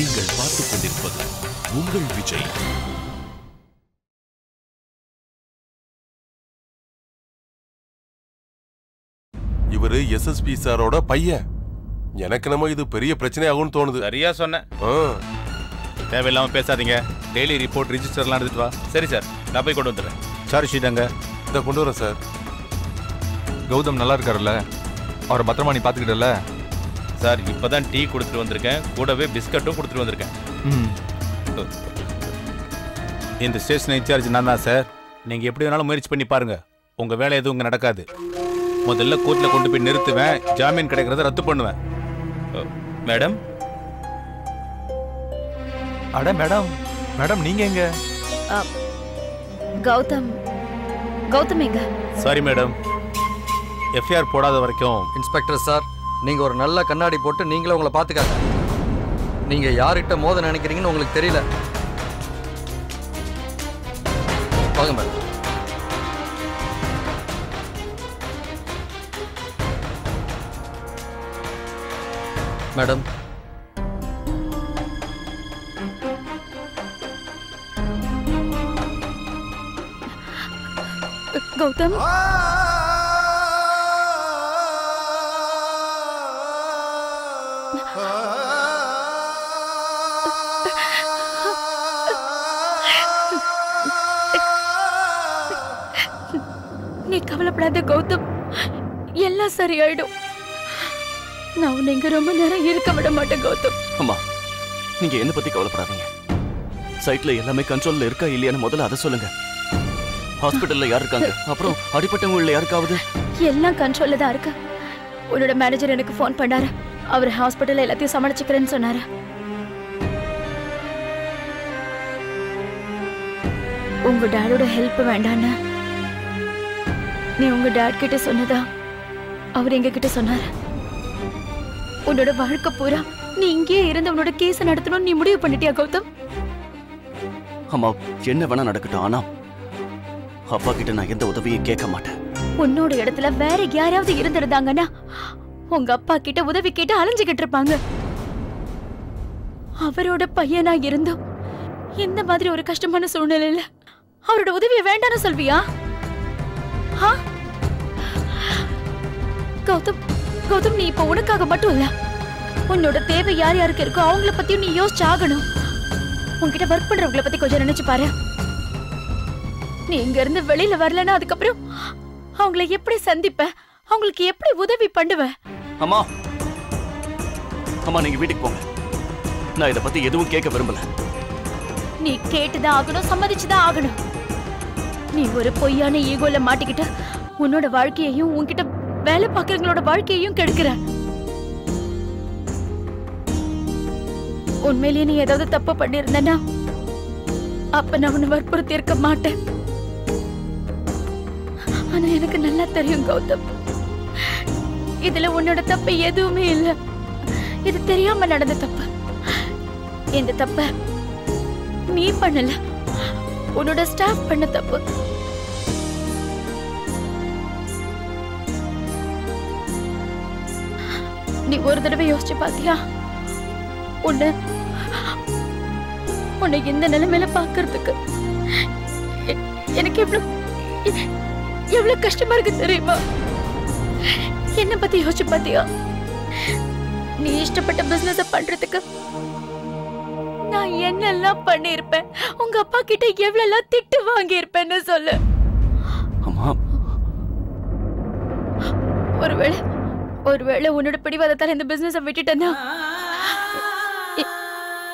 நீங்கள் பார்த்துக் கொண்டிருப்பது உங்கள் விஜய். இவரு எஸ்எஸ்பி சாரோட பையன். எனக்கு நம்ம இது பெரிய பிரச்சனை ஆகும்னு தோணுது. சரியா சொன்னேன். ஆ, தேவையில்லாம பேசாதீங்க. டெய்லி ரிப்போர்ட் ரிஜிஸ்டர்லாம் எடுத்துட்டு வா. சரி சார் நான் போய் கொண்டு வந்துடுறேன். சாரி ஷீட்டாங்க இதை கொண்டு வரேன் சார் கௌதம் நல்லா இருக்காருல்ல? அவரை பத்திரமா நீ பார்த்துக்கிட்டல சார் இப்பதான் டீ கொடுத்துட்டு வந்திருக்கேன். கூடவே பிஸ்கட்டும் கொடுத்துட்டு வந்திருக்கேன். ம். இந்த ஸ்டேஷன் இன்சார்ஜ் நான் தான் சார். நீங்க எப்படி வேணாலும் முயற்சி பண்ணி பாருங்க. உங்க வேலை எதுவும் இங்க நடக்காது. முதல்ல கோர்ட்ல கொண்டு போய் நிறுத்துவேன். ஜாமீன் கிடைக்கிறத ரத்து பண்ணுவேன். மேடம்? அட மேடம். மேடம் நீங்க எங்க? கௌதம். கௌதம் எங்க? Sorry madam. எஃப்ஐஆர் போடாத வரைக்கும் இன்ஸ்பெக்டர் சார். நீங்க ஒரு நல்ல கண்ணாடி போட்டு நீங்களே உங்களை பார்த்துக்காங்க நீங்க யார்கிட்ட மோத நினைக்கிறீங்கன்னு உங்களுக்கு தெரியல. வாங்க மேடம். மேடம். கௌதம். கவலைப்படாத கௌதம் எல்லாம் சரியாயிடும். நான் உன்னை இங்க ரொம்ப நேரம் இருக்க விட மாட்டேன் கௌதம். அம்மா நீங்க என்ன பத்தி கவலைப்படாதீங்க. சைட்ல எல்லாமே கண்ட்ரோல்ல இருக்கா இல்லையான்னு முதல்ல அதை சொல்லுங்க. ஹாஸ்பிட்டல்ல யார் இருக்காங்க? அப்புறம் அடிப்பட்டவங்கள யாருக்காவது? எல்லாம் கண்ட்ரோல்ல தான் இருக்கு. உன்னோட மேனேஜர் எனக்கு ஃபோன் பண்ணாரு. அவர் ஹாஸ்பிட்டல்ல எல்லாத்தையும் சமாளிச்சுக்கிறேன்னு சொன்னாரு. உங்க டேடோட ஹெல்ப் வேண்டான்னு நீ உங்க டேட் கிட்ட சொன்னதா? அவர் எங்க கிட்ட சொன்னாரு. உன்னோட வாழ்க்கை பூரா நீ இங்கேயே இருந்து உன்னோட கேஸ் நடத்தணும்னு நீ முடிவு பண்ணிட்டியா கௌதம்? அம்மா என்ன வேணா நடக்கட்டும் ஆனா அப்பா கிட்ட நான் எந்த உதவியும் கேட்க மாட்டேன். உன்னோட இடத்துல வேற யாராவது இருந்திருந்தாங்கன்னா உங்க அப்பா கிட்ட உதவி கேட்டு அலைஞ்சுகிட்டு இருப்பாங்க. அவரோட பையனா இருந்தும் இந்த மாதிரி ஒரு கஷ்டமான சூழ்நிலையில அவரோட உதவியை வேண்டாம்னு சொல்வியா? ஆ? கௌதம் கௌதம் நீ இப்ப உனக்காக மட்டும் இல்ல. உன்னோட தேவை யார் யாருக்கு இருக்கோ அவங்கள பத்தியும் நீ யோசிச்சு ஆகணும். உன்கிட்ட ஒர்க் பண்றவங்கள பத்தி கொஞ்சம் நினைச்சு பாரு. நீ இங்க இருந்து வெளியில வரலன்னா அதுக்கப்புறம் அவங்கள எப்படி சந்திப்ப? அவங்களுக்கு எப்படி உதவி பண்ணுவ? அம்மா அம்மா நீங்க வீட்டுக்கு போங்க. நான் இதை பத்தி எதுவும் கேட்க விரும்பல. நீ கேட்டுதான் ஆகணும் சம்மதிச்சுதான் ஆகணும். நீ ஒரு பொய்யான ஈகோல மாட்டிக்கிட்டு உன்னோட வாழ்க்கையையும் உன்கிட்ட வேலை பார்க்கறவங்களோட வாழ்க்கையையும் கெடுக்கிற உண்மையிலேயே நீ ஏதாவது தப்பு பண்ணிருந்தனா அப்ப நான் உன்னை வற்புறுத்தி இருக்க மாட்டேன். ஆனா எனக்கு நல்லா தெரியும் கௌதம். இதுல உன்னோட தப்பு எதுவுமே இல்ல. இது தெரியாம நடந்த தப்பு. இந்த தப்ப நீ பண்ணல. உன்னோட ஸ்டாஃப் பண்ண தப்பு. நீ ஒரு தடவை யோசிச்சு பாத்தியா உன்னை உன்னை இந்த நிலைமையில பாக்குறதுக்கு எனக்கு எவ்வளவு எவ்வளவு கஷ்டமா இருக்கு தெரியுமா? என்ன பத்தி யோசிச்சு பாத்தியா நீ இஷ்டப்பட்ட பிசினஸ் பண்றதுக்கு நான் என்னெல்லாம் பண்ணிருப்பேன் உங்க அப்பா கிட்ட எவ்வளவு திட்டு வாங்கி இருப்பேன்னு சொல்லு ஒருவேளை ஒருவேளை உன்னோட பிடிவாதத்தால் இந்த பிசினஸை விட்டுட்டேன்னா?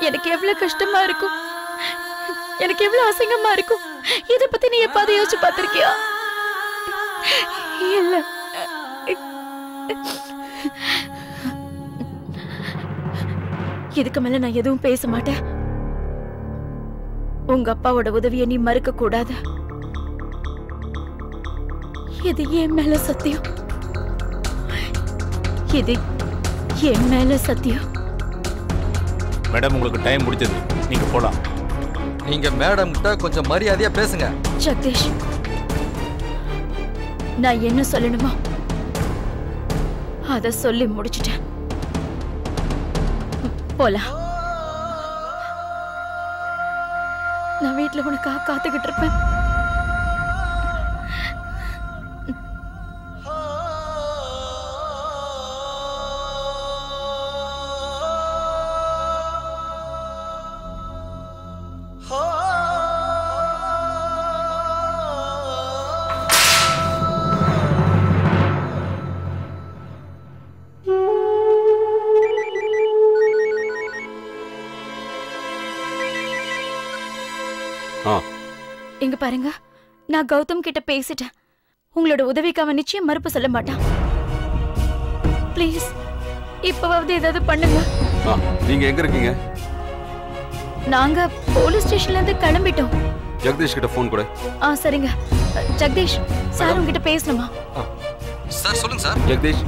எனக்கு எவ்வளவு கஷ்டமா இருக்கும். எனக்கு எவ்வளவு அசிங்கமா இருக்கும். இத பத்தி நீ எப்பாவது யோசிச்சு பார்த்திருக்கியா? இல்ல. இதுக்கு மேல நான் எதுவும் பேச மாட்டேன். உங்க அப்பாவோட உதவியை நீ மறுக்க கூடாது இது ஏன் மேல சத்தியம். இது என் மேல சத்தியம். மேடம் உங்களுக்கு டைம் முடிச்சது நீங்க போலாம். நீங்க மேடம் கிட்ட கொஞ்சம் மரியாதையா பேசுங்க. சதீஷ் நான் என்ன சொல்லணுமோ அத சொல்லி முடிச்சிட்டேன். போலாம். நான் வீட்டுல உனக்காக காத்துக்கிட்டு இருப்பேன். பாருங்க. நான் கௌதம் கிட்ட பேசிட்டேன். உங்களோட உதவிக்கு அவன் நிச்சயம் மறுப்பு சொல்ல மாட்டான். ப்ளீஸ் இப்பவாவது ஏதாவது பண்ணுங்க. நீங்க எங்க இருக்கீங்க? நாங்க போலீஸ் ஸ்டேஷன்ல இருந்து கிளம்பிட்டோம். ஜெகதீஷ் கிட்ட ஃபோன் கொடு. ஆ சரிங்க. ஜெகதீஷ் சார் உங்ககிட்ட பேசணுமா? சார் சொல்லுங்க சார். ஜெகதீஷ்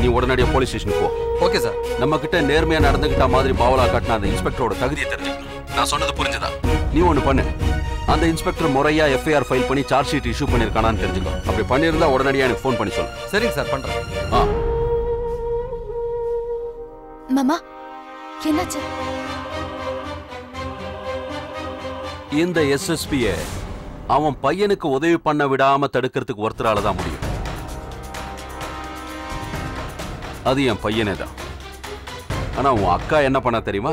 நீ உடனடியாக போலீஸ் ஸ்டேஷனுக்கு போ. Okay sir. நம்ம கிட்ட நேர்மையா நடந்துகிட்ட மாதிரி பாவலா காட்டின அந்த இன்ஸ்பெக்டரோட தகுதியை தெரிஞ்சுக்கணும். நான் சொன்னது புரிஞ்சுதா? நீ ஒண்ணு பண்ணு. அந்த இன்ஸ்பெக்டர் முறையா எஃப்ஐஆர் ஃபைல் பண்ணி சார்ஜ் ஷீட் இஷ்யூ பண்ணிருக்கானான்னு தெரிஞ்சுக்கோ. அப்படி பண்ணியிருந்தா உடனடியாக எனக்கு ஃபோன் பண்ணி சொல்லு. சரிங்க சார் பண்றேன். ஆ. மாமா என்னாச்சு? இந்த எஸ்எஸ்பிய அவன் பையனுக்கு உதவி பண்ண விடாம தடுக்கிறதுக்கு ஒருத்தரால தான் முடியும். அது என் பையனே தான். ஆனா உன் அக்கா என்ன பண்ணா தெரியுமா?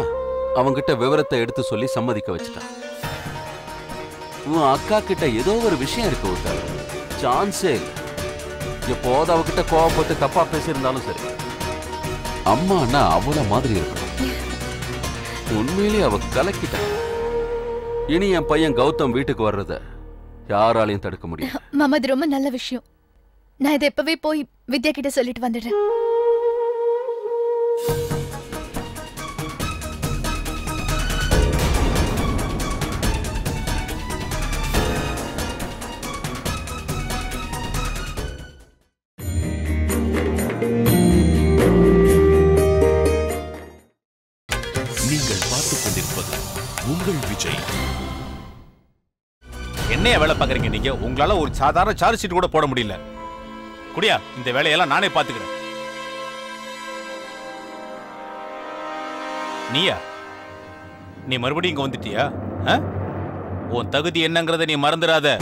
அவன்கிட்ட விவரத்தை எடுத்து சொல்லி சம்மதிக்க வச்சுட்டான். உன் அக்கா கிட்ட ஏதோ ஒரு விஷயம் இருக்கு ஒருத்தர் சான்ஸே எப்போது அவகிட்ட கோவப்பட்டு தப்பா பேசியிருந்தாலும் சரி. அம்மான்னா அவள மாதிரி இருக்கணும். உண்மையிலேயே அவ கலக்கிட்டான் இனி என் பையன் கௌதம் வீட்டுக்கு வர்றத யாராலையும் தடுக்க முடியும் மாமா இது ரொம்ப நல்ல விஷயம். நான் இதை எப்பவே போய் வித்யா கிட்ட சொல்லிட்டு வந்துடுறேன். உங்கள் விஜய். என்னைய வேலை பார்க்குறீங்க நீங்க? உங்களால ஒரு சாதாரண சார்ஜ் ஷீட் கூட போட முடியல. குடியா இந்த வேலையெல்லாம் நானே பார்த்துக்கிறேன். நீயா? நீ மறுபடியும் இங்க வந்துட்டியா? ஆ? உன் தகுதி என்னங்கறத நீ மறந்துடாத.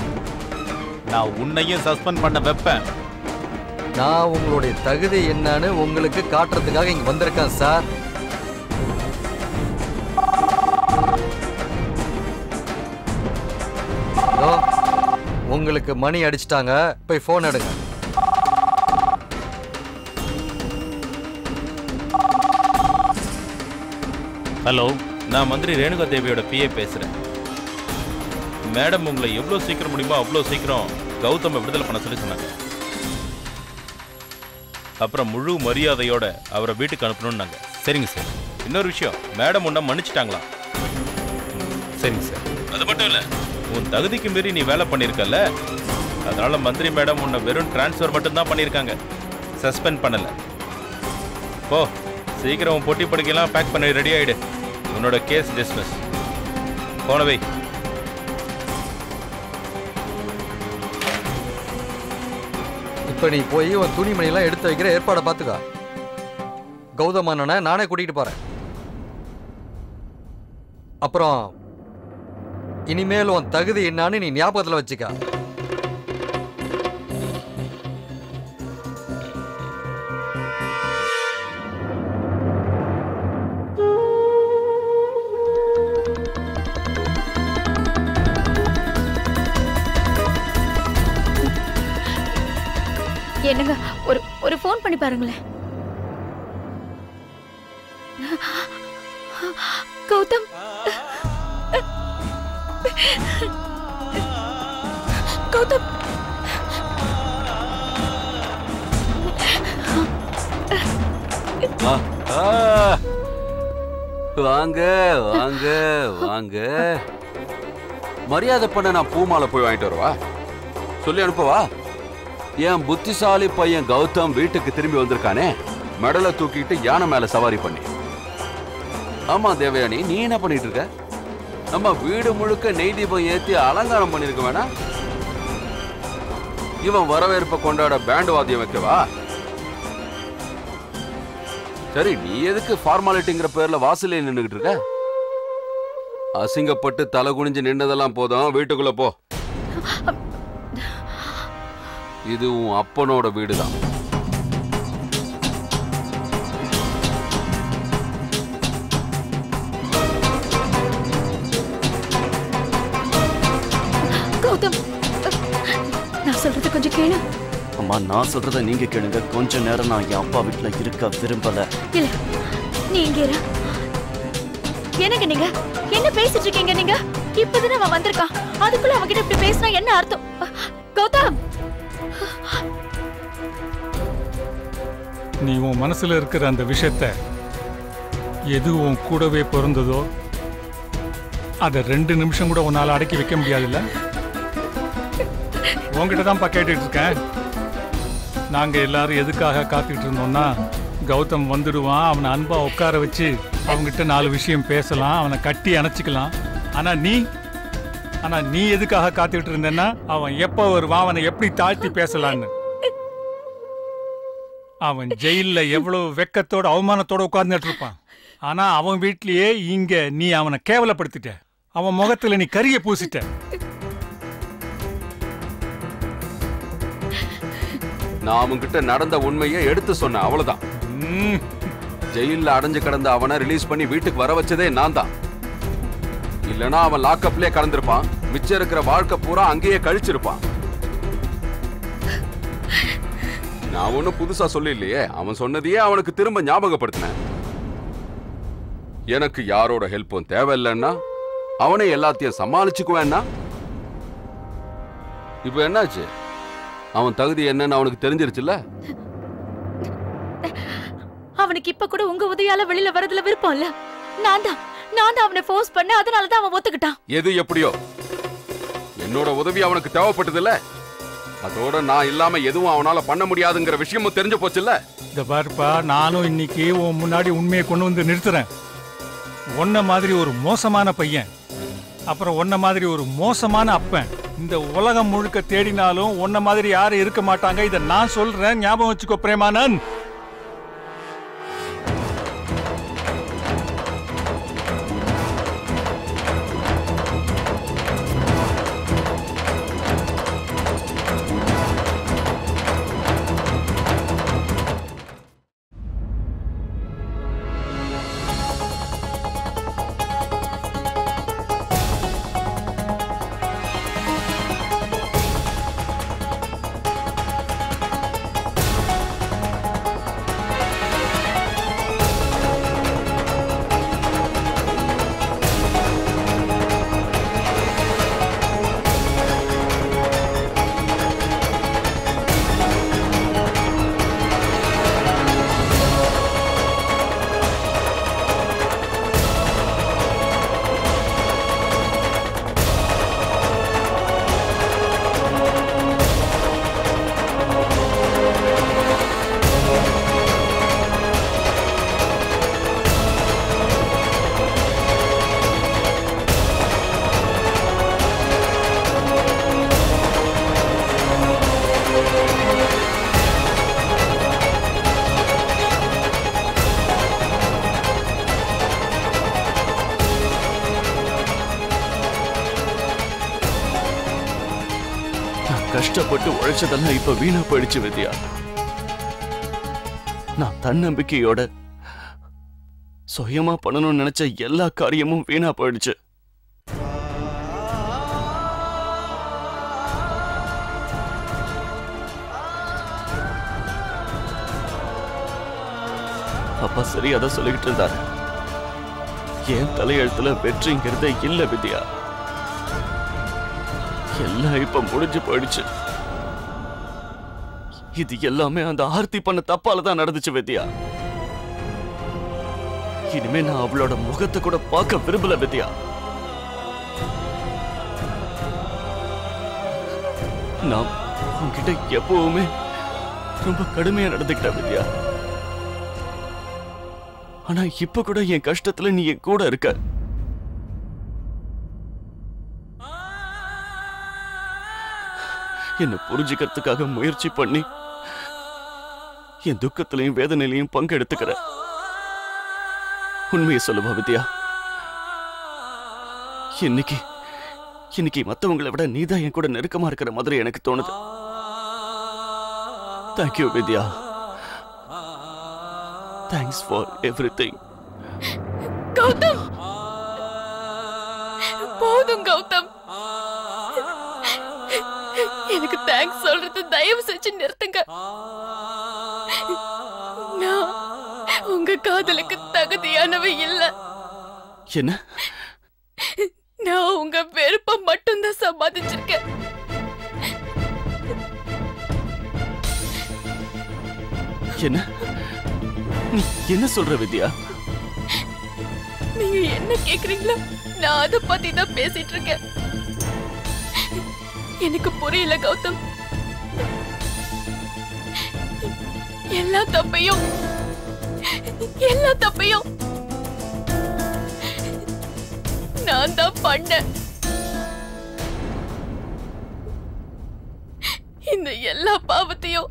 நான் உன்னையும் சஸ்பெண்ட் பண்ண வைப்பேன். நான் உங்களுடைய தகுதி என்னன்னு உங்களுக்கு காட்டுறதுக்காக இங்க வந்திருக்கேன் சார். இதோ, உங்களுக்கு மணி அடிச்சிட்டாங்க போய் ஃபோன் எடுங்க. ஹலோ நான் மந்திரி ரேணுகா தேவியோட பிஏ பேசுறேன். மேடம் உங்களை எவ்வளோ சீக்கிரம் முடியுமோ அவ்வளோ சீக்கிரம் கௌதமை விடுதலை பண்ண சொல்லி சொன்னாங்க. அப்புறம் முழு மரியாதையோட அவரை வீட்டுக்கு அனுப்பணும்னாங்க. சரிங்க சார். இன்னொரு விஷயம் மேடம் உன்னை மன்னிச்சிட்டாங்களாம். சரிங்க சார். அது மட்டும் இல்லை உன் தகுதிக்கு மீறி நீ வேலை பண்ணியிருக்கல்ல அதனால மந்திரி மேடம் உன்னை வெறும் டிரான்ஸ்ஃபர் மட்டும்தான் பண்ணியிருக்காங்க சஸ்பெண்ட் பண்ணல. போ சீக்கிரம் உன் பொட்டி படுக்கலாம் பேக் பண்ணி ரெடி ஆயிடு. உன்னோட கேஸ் டிஸ்மிஸ் போனவை இப்போ நீ போய் உன் துணிமணியெல்லாம் எடுத்து வைக்கிற ஏற்பாடை பார்த்துக்கா. கௌதம் அண்ணனை நானே கூட்டிகிட்டு போகிறேன் அப்புறம் இனிமேல் உன் தகுதி என்னான்னு நீ ஞாபகத்தில் வச்சுக்க. என்னங்க ஒரு ஒரு ஃபோன் பண்ணி பாருங்களேன். கௌதம். கௌதம். வாங்க வாங்க வாங்க. மரியாதை பண்ண நான் பூமாலை போய் வாங்கிட்டு வரவா? சொல்லி அனுப்பவா? என் புத்திசாலி பையன் கௌதம் வீட்டுக்கு திரும்பி வந்திருக்கானே. மெடலை தூக்கிட்டு யானை மேல சவாரி பண்ணி. ஆமா தேவயானி நீ என்ன பண்ணிட்டு இருக்க? நம்ம வீடு முழுக்க நெய் தீபம் ஏத்தி அலங்காரம் பண்ணிருக்க வேணா இவன் வரவேற்பை கொண்டாட பேண்ட் வாத்தியம் வைக்கவா? சரி நீ எதுக்கு ஃபார்மாலிட்டிங்கிற பேர்ல வாசலே நின்னுகிட்டு இருக்க? அசிங்கப்பட்டு தலை குனிஞ்சு நின்னதெல்லாம் போதும் வீட்டுக்குள்ள போ. இது உன் அப்பனோட வீடுதான். அம்மா நான் சொல்றத நீங்க கேளுங்க. கொஞ்ச நேரம் நான் என் அப்பா வீட்டுல இருக்க விரும்பல. இல்ல நீ இங்க இரு. என்னங்க நீங்க? என்ன பேசிட்டு இருக்கீங்க நீங்க? இப்பதானே அவன் வந்திருக்கான். அதுக்குள்ள அவன்கிட்ட இப்படி பேசினா என்ன அர்த்தம்? கௌதம்! நீ உன் மனசுல இருக்கிற அந்த விஷயத்த எது உன் கூடவே பிறந்ததோ அதை ரெண்டு நிமிஷம் கூட உன்னால அடக்கி வைக்க முடியாதுல்ல? உன்கிட்ட தான்ப்பா கேட்டுட்டு இருக்கேன். நாங்கள் எல்லாரும் எதுக்காக காத்துக்கிட்டு இருந்தோம்னா கௌதம் வந்துடுவான் அவனை அன்பாக உட்கார வச்சு அவங்ககிட்ட நாலு விஷயம் பேசலாம் அவனை கட்டி அணைச்சிக்கலாம். ஆனால் நீ ஆனால் நீ எதுக்காக காத்துக்கிட்டு இருந்தேன்னா அவன் எப்போ வருவான் அவனை எப்படி தாழ்த்தி பேசலான்னு. அவன் ஜெயிலில் எவ்வளோ வெக்கத்தோட அவமானத்தோட உட்கார்ந்துட்டு இருப்பான். ஆனால் அவன் வீட்லேயே இங்கே நீ அவனை கேவலப்படுத்திட்ட. அவன் முகத்தில் நீ கறியை பூசிட்ட. நான் அவன்கிட்ட நடந்த உண்மையை எடுத்து சொன்னேன் அவ்வளவுதான். ஜெயில அடைஞ்சு கிடந்த அவனை ரிலீஸ் பண்ணி வீட்டுக்கு வர வச்சதே நான் தான். இல்லனா அவன் லாக்அப்லயே கலந்திருப்பான். மிச்சம் இருக்கிற வாழ்க்கை பூரா அங்கேயே கழிச்சிருப்பான். நான் ஒண்ணும் புதுசா சொல்லலையே அவன் சொன்னதையே அவனுக்கு திரும்ப ஞாபகப்படுத்தினேன். எனக்கு யாரோட ஹெல்ப்பும் தேவையில்லைன்னா அவனை எல்லாத்தையும் சமாளிச்சுக்குவேன்னா? இப்போ என்னாச்சு? அவன் தகுதி என்னன்னு அவனுக்கு தெரிஞ்சிருச்சுல்ல? அவனுக்கு இப்ப கூட உங்க உதவியால வெளியில வரதுல விருப்பம் இல்ல. நான் தான் நான் தான் அவனை ஃபோர்ஸ் பண்ண அதனால தான் அவன் ஒத்துக்கிட்டான். எது எப்படியோ? என்னோட உதவி அவனுக்கு தேவைப்பட்டதுல்ல. அதோட நான் இல்லாம எதுவும் அவனால பண்ண முடியாதுங்கிற விஷயமும் தெரிஞ்சு போச்சுல்ல? இந்த பாருப்பா நானும் இன்னைக்கு உன் முன்னாடி உண்மையை கொண்டு வந்து நிறுத்துறேன். உன்ன மாதிரி ஒரு மோசமான பையன் அப்புறம் உன்ன மாதிரி ஒரு மோசமான அப்பன். இந்த உலகம் முழுக்க தேடினாலும் உன்ன மாதிரி யாரும் இருக்க மாட்டாங்க. இதை நான் சொல்றேன். ஞாபகம் வச்சுக்கோ பிரேமானந்த் கஷ்டப்பட்டு உழைச்சதெல்லாம் இப்ப வீணா போயிடுச்சு வித்யா. நான் தன்னம்பிக்கையோட சுயமா பண்ணணும்னு நினைச்ச எல்லா காரியமும் வீணா போயிடுச்சு. அப்பா சரி அதை சொல்லிக்கிட்டு இருந்தாரு. என் தலையெழுத்துல வெற்றிங்கிறதே இல்ல வித்யா. எல்லாம் இப்ப முடிஞ்சு போயிடுச்சு. இது எல்லாமே அந்த ஆர்த்தி பண்ண தப்பால தான் நடந்துச்சு வித்யா இனிமே நான் அவளோட முகத்தை கூட பார்க்க விரும்பல வித்யா நான் உன்கிட்ட எப்பவுமே ரொம்ப கடுமையா நடந்துக்கிட்டேன் வித்யா ஆனா இப்ப கூட என் கஷ்டத்துல நீ என் கூட இருக்க. என்னை புரிஞ்சுக்கிறதுக்காக முயற்சி பண்ணி என் துக்கத்திலையும் வேதனையிலையும் பங்கெடுத்துக்கிற உண்மையை சொல்லுவா வித்யா? இன்னைக்கு இன்னைக்கு மத்தவங்களை விட நீதான் என் கூட நெருக்கமா இருக்கிற மாதிரி எனக்கு தோணுது. Thank you Vidya. Thanks for everything Gautham! போதும் கௌதம். தேங்க்ஸ் சொல்றது தயவு செஞ்சு நிறுத்துங்க. நான் உங்க காதலுக்கு தகுதியானவ இல்ல. என்ன? நான் உங்க வெறுப்ப மட்டும்தான் சம்பாதிச்சிருக்கேன். என்ன? நீ என்ன சொல்ற வித்யா? நீங்க என்ன கேக்குறீங்களோ நான் அத பத்தி தான் பேசிட்டு இருக்கேன். எனக்கு புரியல கௌதம். எல்லா தப்பையும் எல்லா தப்பையும் நான் தான் பண்ணேன். இந்த எல்லா பாவத்தையும்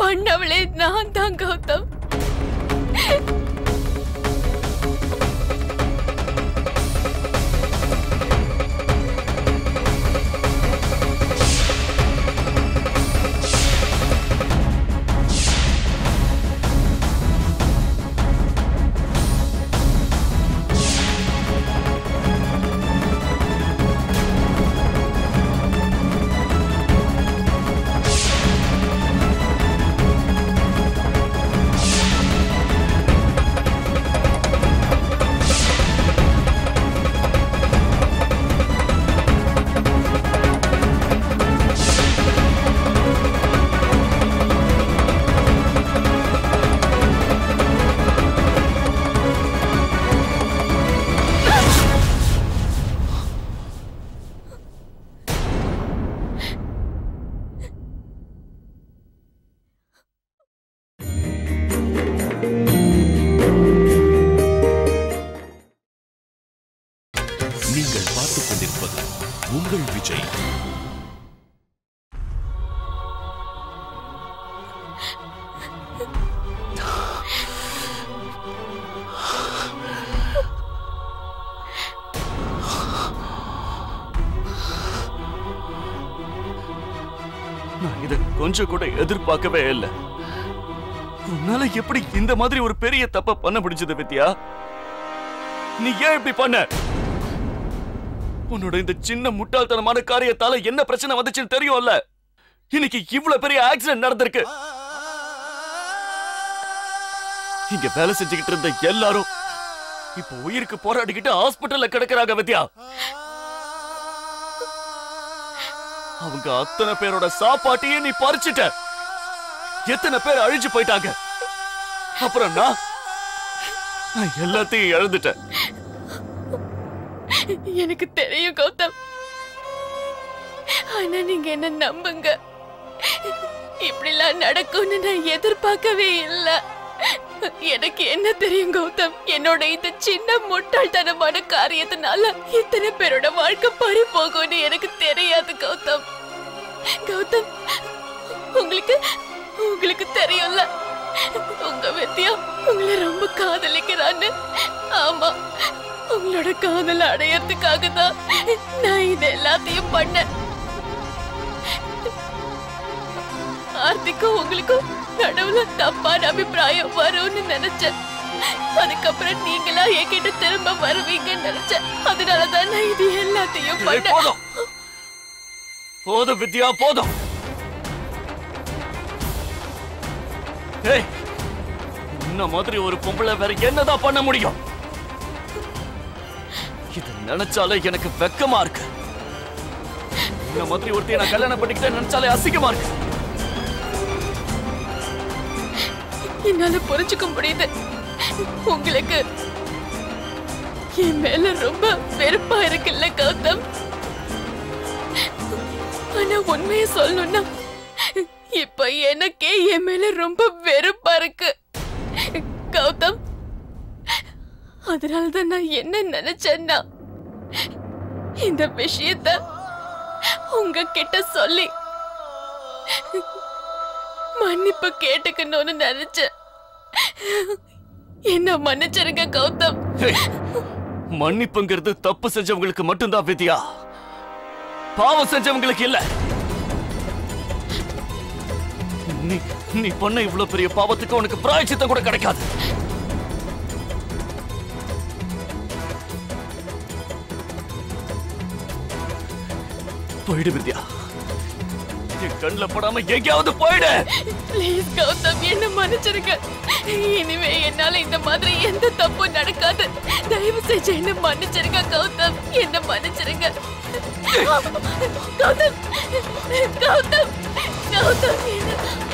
பண்ணவளே நான் தான் கௌதம். கொஞ்சம் கூட எதிர்பார்க்கவே இல்லை. உன்னால எப்படி இந்த மாதிரி ஒரு பெரிய தப்ப பண்ண முடிஞ்சது வித்யா? நீ ஏன் இப்படி பண்ண? உன்னோட இந்த சின்ன முட்டாள்தனமான காரியத்தால என்ன பிரச்சனை வந்துச்சுன்னு தெரியும்ல? இன்னைக்கு இவ்வளவு பெரிய ஆக்சிடென்ட் நடந்திருக்கு. இங்க வேலை செஞ்சுக்கிட்டு இருந்த எல்லாரும் இப்ப உயிருக்கு போராடிக்கிட்டு ஹாஸ்பிட்டல்ல கிடக்குறாங்க வித்யா. அவங்க அத்தனை பேரோட சாப்பாட்டையே நீ பறிச்சிட்ட. எத்தனை பேர் அழிஞ்சு போயிட்டாங்க. அப்புறம் நான் எல்லாத்தையும் இழந்துட்டேன். எனக்கு தெரியும் கௌதம். ஆனா நீங்க என்ன நம்புங்க? இப்படிலாம் நடக்கும்னு நான் எதிர்பார்க்கவே இல்ல. எனக்கு என்ன தெரியும் கௌதம்? என்னோட இந்த சின்ன முட்டாள்தனமான காரியத்தினால இத்தனை பேரோட வாழ்க்கை பறி போகும்னு எனக்கு தெரியாது கௌதம். கௌதம் உங்களுக்கு உங்களுக்கு தெரியும்ல? உங்க வித்யா உங்களை ரொம்ப காதலிக்கிறான்னு. ஆமா உங்களோட காதல அடையறதுக்காக தான் நான் இது எல்லாத்தையும் பண்ணேன். ஆர்த்திக்கும் உங்களுக்கும் நடுவுல தப்பான அபிப்பிராயம் வரும்னு நினைச்சேன். அதுக்கப்புறம் நீங்களா என்கிட்ட திரும்ப வருவீங்கன்னு நினைச்சேன். அதனாலதான் நான் இது எல்லாத்தையும் ஏய், பண்ணேன். போதும். வித்யா போதும். இந்த மாதிரி ஒரு பொம்பளை வேற என்னதான் பண்ண முடியும்? இது நினைச்சாலே எனக்கு வெக்கமா இருக்கு. இந்த மாதிரி ஒருத்தைய நான் கல்யாணம் பண்ணிக்கிட்டே நினைச்சாலே அசிங்கமா இருக்கு. என்னால புரிஞ்சுக்க முடியுது. உங்களுக்கு என் மேல ரொம்ப வெறுப்பா இருக்குல்ல கௌதம்? ஆனா உண்மையை சொல்லணும்னா இப்ப எனக்கே என் மேல ரொம்ப வெறுப்பா இருக்கு. கௌதம் அதனாலதான் நான் என்ன நினைச்சேன்னா இந்த விஷயத்த உங்ககிட்ட சொல்லி மன்னிப்பு கேட்டுக்கணும்னு நினைச்சேன். என்ன மன்னிச்சிருங்க கௌதம். மன்னிப்புங்கிறது தப்பு செஞ்சவங்களுக்கு மட்டும்தான் வித்யா. பாவம் செஞ்சவங்களுக்கு இல்ல. நீ நீ பண்ண இவ்வளவு பெரிய பாவத்துக்கு உனக்கு பிராய்ச்சித்தம் கூட கிடைக்காது. போயிடு வித்யா. என் கண்ணுல படாம எங்கேயாவது போயிடு. ப்ளீஸ் கௌதம் என்ன மன்னிச்சிருங்க. இனிமே என்னால இந்த மாதிரி எந்த தப்பும் நடக்காது. தயவு செஞ்சு என்ன மன்னிச்சிருங்க கௌதம். என்ன மன்னிச்சிருங்க. கௌதம் கௌதம் கௌதம் என்ன?